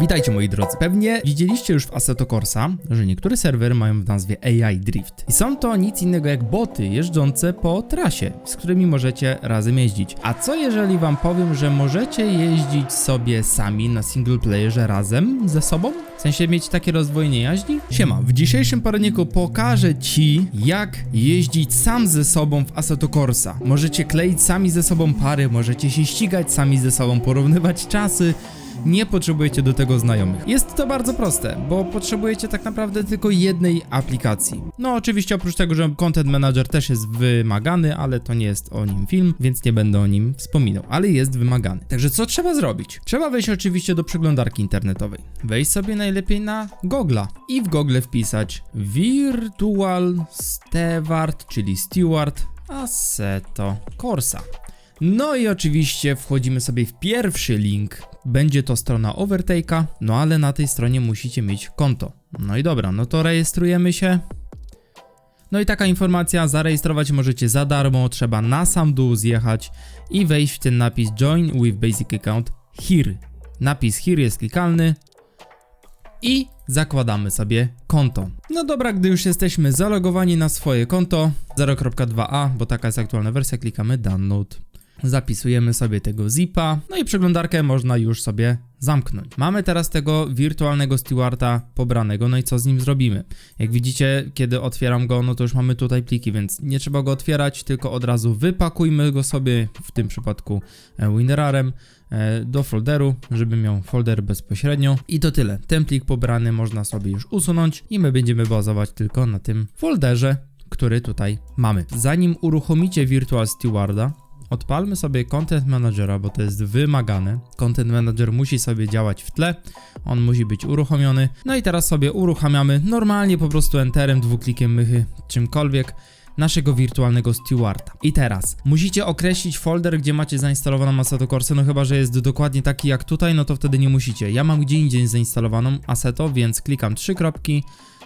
Witajcie moi drodzy. Pewnie widzieliście już w Assetto Corsa, że niektóre serwery mają w nazwie AI Drift. I są to nic innego jak boty jeżdżące po trasie, z którymi możecie razem jeździć. A co jeżeli wam powiem, że możecie jeździć sobie sami na single playerze razem ze sobą? W sensie mieć takie rozdwojenie jaźni? Siema, w dzisiejszym poradniku pokażę ci jak jeździć sam ze sobą w Assetto Corsa. Możecie kleić sami ze sobą pary, możecie się ścigać sami ze sobą, porównywać czasy, nie potrzebujecie do tego znajomych. Jest to bardzo proste, bo potrzebujecie tak naprawdę tylko jednej aplikacji. No oczywiście oprócz tego, że Content Manager też jest wymagany, ale to nie jest o nim film, więc nie będę o nim wspominał, ale jest wymagany. Także co trzeba zrobić? Trzeba wejść oczywiście do przeglądarki internetowej. Wejść sobie najlepiej na Google'a i w Google wpisać Virtual Steward, czyli Steward Assetto Corsa. No i oczywiście wchodzimy sobie w pierwszy link. Będzie to strona Overtake'a, no ale na tej stronie musicie mieć konto. No i dobra, no to rejestrujemy się. No i taka informacja, zarejestrować możecie za darmo, trzeba na sam dół zjechać i wejść w ten napis Join with Basic Account Here. Napis Here jest klikalny i zakładamy sobie konto. No dobra, gdy już jesteśmy zalogowani na swoje konto 0.2a, bo taka jest aktualna wersja, klikamy Download. Zapisujemy sobie tego zipa, no i przeglądarkę można już sobie zamknąć. Mamy teraz tego wirtualnego stewarda pobranego, no i co z nim zrobimy? Jak widzicie, kiedy otwieram go, no to już mamy tutaj pliki, więc nie trzeba go otwierać, tylko od razu wypakujmy go sobie, w tym przypadku e, WinRARem, e, do folderu, żeby miał folder bezpośrednio. I to tyle. Ten plik pobrany można sobie już usunąć i my będziemy bazować tylko na tym folderze, który tutaj mamy. Zanim uruchomicie Virtual Stewarda, Odpalmy sobie Content Managera, bo to jest wymagane. Content Manager musi sobie działać w tle, on musi być uruchomiony. No i teraz sobie uruchamiamy normalnie po prostu enterem, dwuklikiem mychy, czymkolwiek naszego wirtualnego stewarda. I teraz musicie określić folder, gdzie macie zainstalowaną Assetto Corsa, no chyba, że jest dokładnie taki jak tutaj, no to wtedy nie musicie. Ja mam gdzie indziej zainstalowaną Assetto, więc klikam trzy kropki,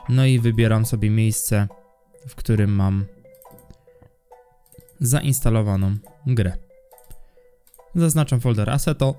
no i wybieram sobie miejsce, w którym mam zainstalowaną grę. Zaznaczam folder Assetto,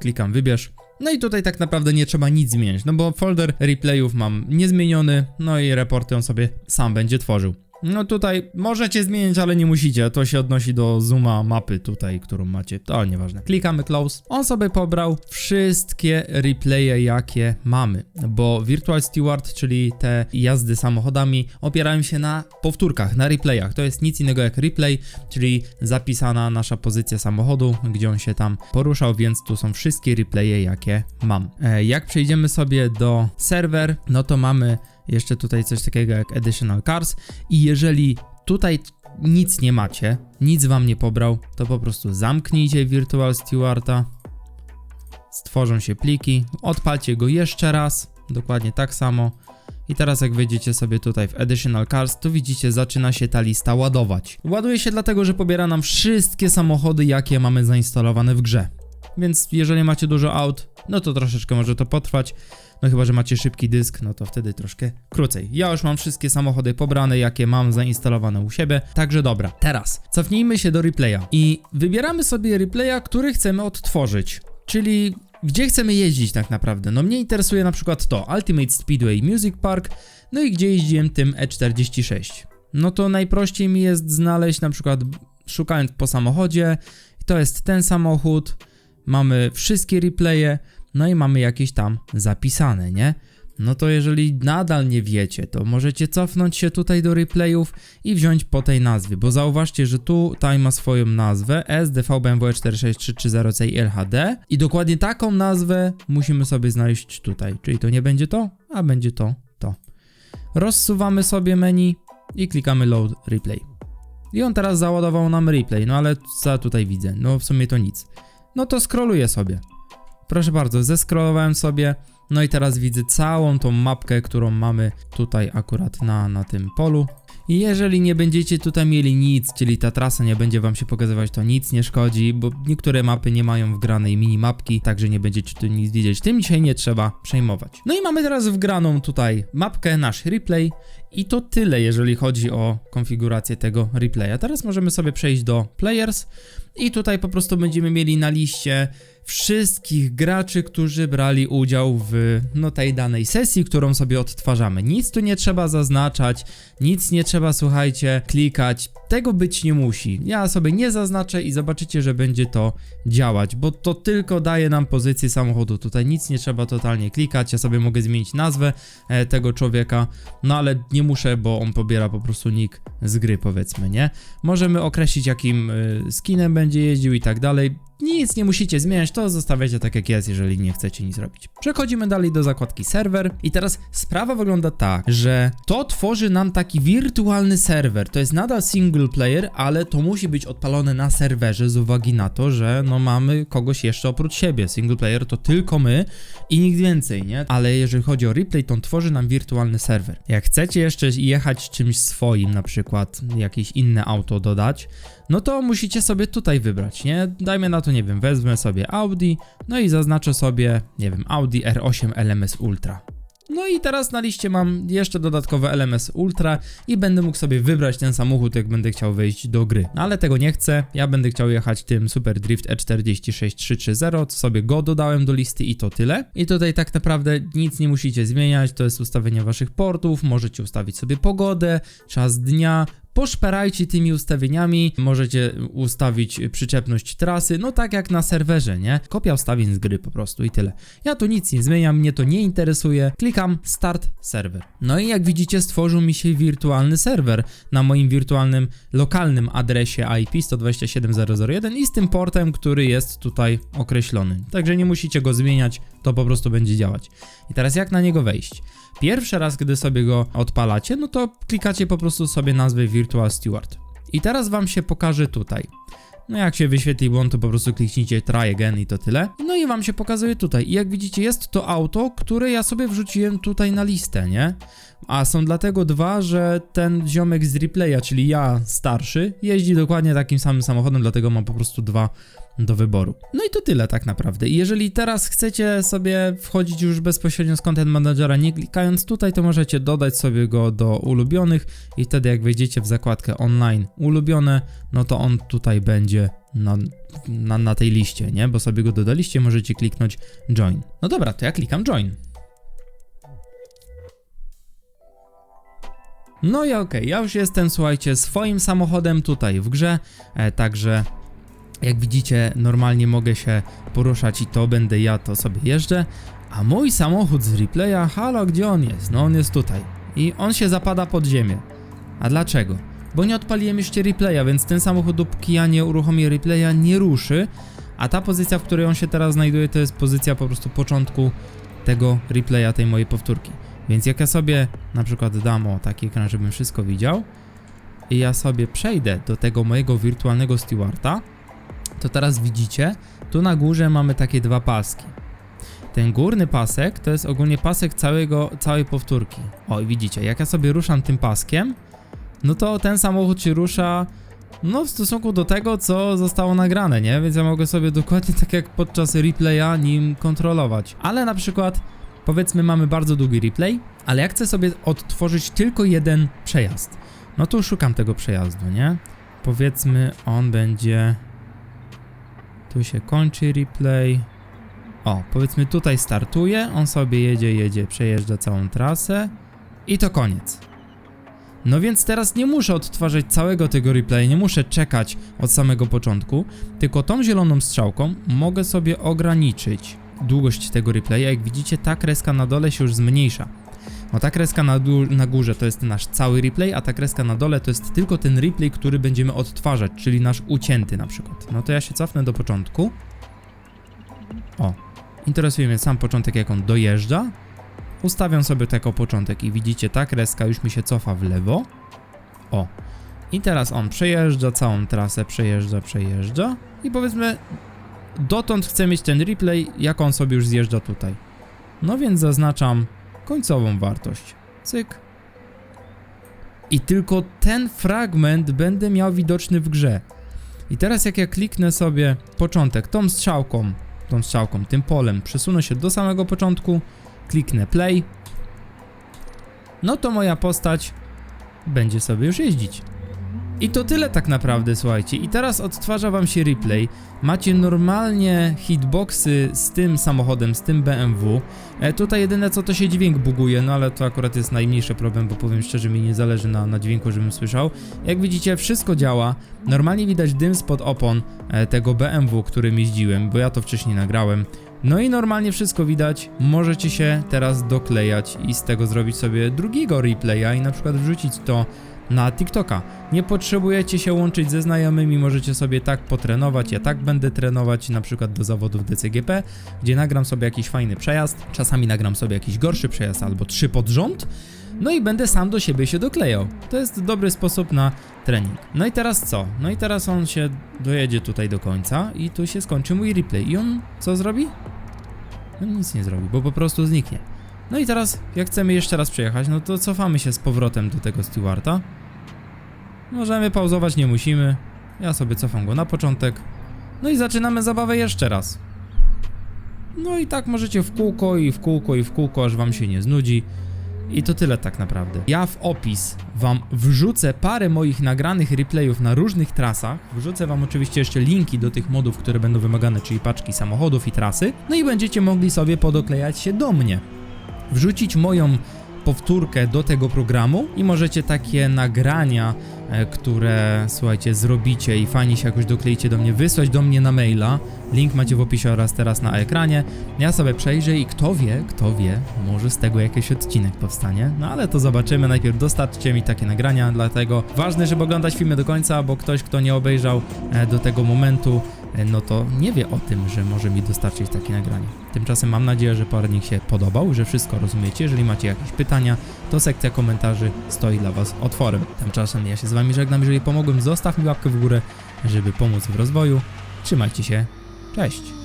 klikam wybierz. No i tutaj tak naprawdę nie trzeba nic zmieniać, no bo folder replayów mam niezmieniony, no i reporty on sobie sam będzie tworzył. No tutaj możecie zmienić, ale nie musicie. To się odnosi do zooma mapy tutaj, którą macie. To nieważne. Klikamy close. On sobie pobrał wszystkie replaye, jakie mamy, bo Virtual Steward, czyli te jazdy samochodami, opierają się na powtórkach, na replayach. To jest nic innego jak replay, czyli zapisana nasza pozycja samochodu, gdzie on się tam poruszał, więc tu są wszystkie replaye, jakie mam. E, jak przejdziemy sobie do serwer, no to mamy jeszcze tutaj coś takiego jak Additional Cars i jeżeli tutaj nic nie macie, nic wam nie pobrał, to po prostu zamknijcie Virtual Stewarda, stworzą się pliki, odpalcie go jeszcze raz, dokładnie tak samo i teraz jak wejdziecie sobie tutaj w Additional Cars, to widzicie zaczyna się ta lista ładować. Ładuje się dlatego, że pobiera nam wszystkie samochody, jakie mamy zainstalowane w grze. Więc jeżeli macie dużo aut, no to troszeczkę może to potrwać. No chyba, że macie szybki dysk, no to wtedy troszkę krócej. Ja już mam wszystkie samochody pobrane, jakie mam zainstalowane u siebie, także dobra. Teraz cofnijmy się do replaya i wybieramy sobie replaya, który chcemy odtworzyć. Czyli gdzie chcemy jeździć tak naprawdę? No mnie interesuje na przykład to Ultimate Speedway Music Park, no i gdzie jeździłem tym E46. No to najprościej mi jest znaleźć na przykład szukając po samochodzie, to jest ten samochód, mamy wszystkie replaye, no i mamy jakieś tam zapisane, nie? No to jeżeli nadal nie wiecie, to możecie cofnąć się tutaj do replayów i wziąć po tej nazwie, bo zauważcie, że tutaj ma swoją nazwę SDV BMW 46330 LHD i dokładnie taką nazwę musimy sobie znaleźć tutaj, czyli to nie będzie to, a będzie to to. Rozsuwamy sobie menu i klikamy load replay. I on teraz załadował nam replay, no ale co tutaj widzę? No w sumie to nic. No to scrolluję sobie. Proszę bardzo, zeskrolowałem sobie, No i teraz widzę całą tą mapkę, którą mamy tutaj akurat na, na tym polu. I jeżeli nie będziecie tutaj mieli nic, czyli ta trasa nie będzie wam się pokazywać, to nic nie szkodzi, bo niektóre mapy nie mają wgranej minimapki, także nie będziecie tu nic widzieć. Tym dzisiaj nie trzeba przejmować. No i mamy teraz wgraną tutaj mapkę, nasz replay i to tyle, jeżeli chodzi o konfigurację tego replaya. Teraz możemy sobie przejść do players i tutaj po prostu będziemy mieli na liście wszystkich graczy, którzy brali udział w no, tej danej sesji, którą sobie odtwarzamy. Nic tu nie trzeba zaznaczać, nic nie trzeba, słuchajcie, klikać. Tego być nie musi. Ja sobie nie zaznaczę i zobaczycie, że będzie to działać, bo to tylko daje nam pozycję samochodu. Tutaj nic nie trzeba totalnie klikać. Ja sobie mogę zmienić nazwę e, tego człowieka, no ale nie muszę, bo on pobiera po prostu nick z gry, powiedzmy, nie? Możemy określić, jakim y, skinem będzie jeździł i tak dalej. Nic nie musicie zmieniać, to zostawiacie tak jak jest, jeżeli nie chcecie nic robić. Przechodzimy dalej do zakładki serwer i teraz sprawa wygląda tak, że to tworzy nam taki wirtualny serwer. To jest nadal single player, ale to musi być odpalone na serwerze z uwagi na to, że no mamy kogoś jeszcze oprócz siebie. Single player to tylko my i nikt więcej, nie? Ale jeżeli chodzi o replay, to on tworzy nam wirtualny serwer. Jak chcecie jeszcze jechać czymś swoim, na przykład jakieś inne auto dodać, no to musicie sobie tutaj wybrać, nie? Dajmy na to, nie wiem, wezmę sobie Audi, no i zaznaczę sobie, nie wiem, Audi R8 LMS Ultra. No i teraz na liście mam jeszcze dodatkowe LMS Ultra i będę mógł sobie wybrać ten samochód, jak będę chciał wejść do gry. No ale tego nie chcę, ja będę chciał jechać tym Super Drift E E46330, to sobie go dodałem do listy i to tyle. I tutaj tak naprawdę nic nie musicie zmieniać, to jest ustawienie waszych portów, możecie ustawić sobie pogodę, czas dnia, poszperajcie tymi ustawieniami, możecie ustawić przyczepność trasy, no tak jak na serwerze, nie? Kopia ustawień z gry po prostu i tyle. Ja tu nic nie zmieniam, mnie to nie interesuje, klikam Start Server. No i jak widzicie stworzył mi się wirtualny serwer na moim wirtualnym, lokalnym adresie IP 127.0.0.1 i z tym portem, który jest tutaj określony. Także nie musicie go zmieniać, to po prostu będzie działać. I teraz jak na niego wejść? Pierwszy raz, gdy sobie go odpalacie, no to klikacie po prostu sobie nazwę Virtual Steward. I teraz wam się pokaże tutaj. No jak się wyświetli błąd, to po prostu kliknijcie try again i to tyle. No i wam się pokazuje tutaj. I jak widzicie, jest to auto, które ja sobie wrzuciłem tutaj na listę, nie? A są dlatego dwa, że ten ziomek z replaya, czyli ja starszy, jeździ dokładnie takim samym samochodem, dlatego mam po prostu dwa do wyboru. No i to tyle tak naprawdę. Jeżeli teraz chcecie sobie wchodzić już bezpośrednio z Content Managera, nie klikając tutaj, to możecie dodać sobie go do ulubionych i wtedy jak wejdziecie w zakładkę online ulubione, no to on tutaj będzie na, na, na tej liście, nie? Bo sobie go dodaliście, możecie kliknąć join. No dobra, to ja klikam join. No i okej, okay, ja już jestem, słuchajcie, swoim samochodem tutaj w grze, e, także jak widzicie, normalnie mogę się poruszać i to będę ja, to sobie jeżdżę. A mój samochód z replaya, halo, gdzie on jest? No on jest tutaj. I on się zapada pod ziemię. A dlaczego? Bo nie odpaliłem jeszcze replaya, więc ten samochód, dopóki ja nie uruchomię replaya, nie ruszy. A ta pozycja, w której on się teraz znajduje, to jest pozycja po prostu początku tego replaya, tej mojej powtórki. Więc jak ja sobie na przykład dam o taki ekran, żebym wszystko widział i ja sobie przejdę do tego mojego wirtualnego stewarda, to teraz widzicie, tu na górze mamy takie dwa paski. Ten górny pasek to jest ogólnie pasek całego, całej powtórki. O, widzicie, jak ja sobie ruszam tym paskiem, no to ten samochód się rusza no w stosunku do tego, co zostało nagrane, nie? Więc ja mogę sobie dokładnie tak jak podczas replaya nim kontrolować. Ale na przykład, powiedzmy mamy bardzo długi replay, ale ja chcę sobie odtworzyć tylko jeden przejazd. No to szukam tego przejazdu, nie? Powiedzmy on będzie tu się kończy replay. O, powiedzmy tutaj startuje, on sobie jedzie, jedzie, przejeżdża całą trasę i to koniec. No więc teraz nie muszę odtwarzać całego tego replay, nie muszę czekać od samego początku, tylko tą zieloną strzałką mogę sobie ograniczyć długość tego replaya. Jak widzicie, ta kreska na dole się już zmniejsza. No ta kreska na, na górze to jest nasz cały replay, a ta kreska na dole to jest tylko ten replay, który będziemy odtwarzać, czyli nasz ucięty na przykład. No to ja się cofnę do początku. O, interesuje mnie sam początek, jak on dojeżdża. Ustawiam sobie tako początek i widzicie, ta kreska już mi się cofa w lewo. O, i teraz on przejeżdża całą trasę, przejeżdża, przejeżdża i powiedzmy dotąd chcę mieć ten replay, jak on sobie już zjeżdża tutaj. No więc zaznaczam końcową wartość. Cyk. I tylko ten fragment będę miał widoczny w grze. I teraz jak ja kliknę sobie początek tą strzałką, tą strzałką, tym polem, przesunę się do samego początku, kliknę play, no to moja postać będzie sobie już jeździć. I to tyle tak naprawdę, słuchajcie. I teraz odtwarza wam się replay. Macie normalnie hitboxy z tym samochodem, z tym BMW. E, tutaj jedyne co to się dźwięk buguje, no ale to akurat jest najmniejszy problem, bo powiem szczerze, mi nie zależy na, na dźwięku, żebym słyszał. Jak widzicie, wszystko działa. Normalnie widać dym spod opon e, tego BMW, którym jeździłem, bo ja to wcześniej nagrałem. No i normalnie wszystko widać. Możecie się teraz doklejać i z tego zrobić sobie drugiego replaya i na przykład wrzucić to na TikToka. Nie potrzebujecie się łączyć ze znajomymi, możecie sobie tak potrenować. Ja tak będę trenować na przykład do zawodów DCGP, gdzie nagram sobie jakiś fajny przejazd, czasami nagram sobie jakiś gorszy przejazd albo trzy pod rząd. No i będę sam do siebie się doklejał. To jest dobry sposób na trening. No i teraz co? No i teraz on się dojedzie tutaj do końca i tu się skończy mój replay. I on co zrobi? No nic nie zrobi, bo po prostu zniknie. No i teraz, jak chcemy jeszcze raz przejechać, no to cofamy się z powrotem do tego stewarda. Możemy pauzować, nie musimy. Ja sobie cofam go na początek. No i zaczynamy zabawę jeszcze raz. No i tak możecie w kółko i w kółko i w kółko, aż wam się nie znudzi. I to tyle tak naprawdę. Ja w opis wam wrzucę parę moich nagranych replayów na różnych trasach. Wrzucę wam oczywiście jeszcze linki do tych modów, które będą wymagane, czyli paczki samochodów i trasy. No i będziecie mogli sobie podoklejać się do mnie. Wrzucić moją powtórkę do tego programu i możecie takie nagrania, e, które słuchajcie, zrobicie i fajnie się jakoś dokleicie do mnie, wysłać do mnie na maila. Link macie w opisie oraz teraz na ekranie. Ja sobie przejrzę i kto wie, kto wie, może z tego jakiś odcinek powstanie. No ale to zobaczymy. Najpierw dostarczcie mi takie nagrania, dlatego ważne, żeby oglądać filmy do końca, bo ktoś, kto nie obejrzał e, do tego momentu, no to nie wie o tym, że może mi dostarczyć takie nagranie. Tymczasem mam nadzieję, że poradnik się podobał, że wszystko rozumiecie. Jeżeli macie jakieś pytania, to sekcja komentarzy stoi dla Was otworem. Tymczasem ja się z Wami żegnam. Jeżeli pomogłem, zostaw mi łapkę w górę, żeby pomóc w rozwoju. Trzymajcie się. Cześć!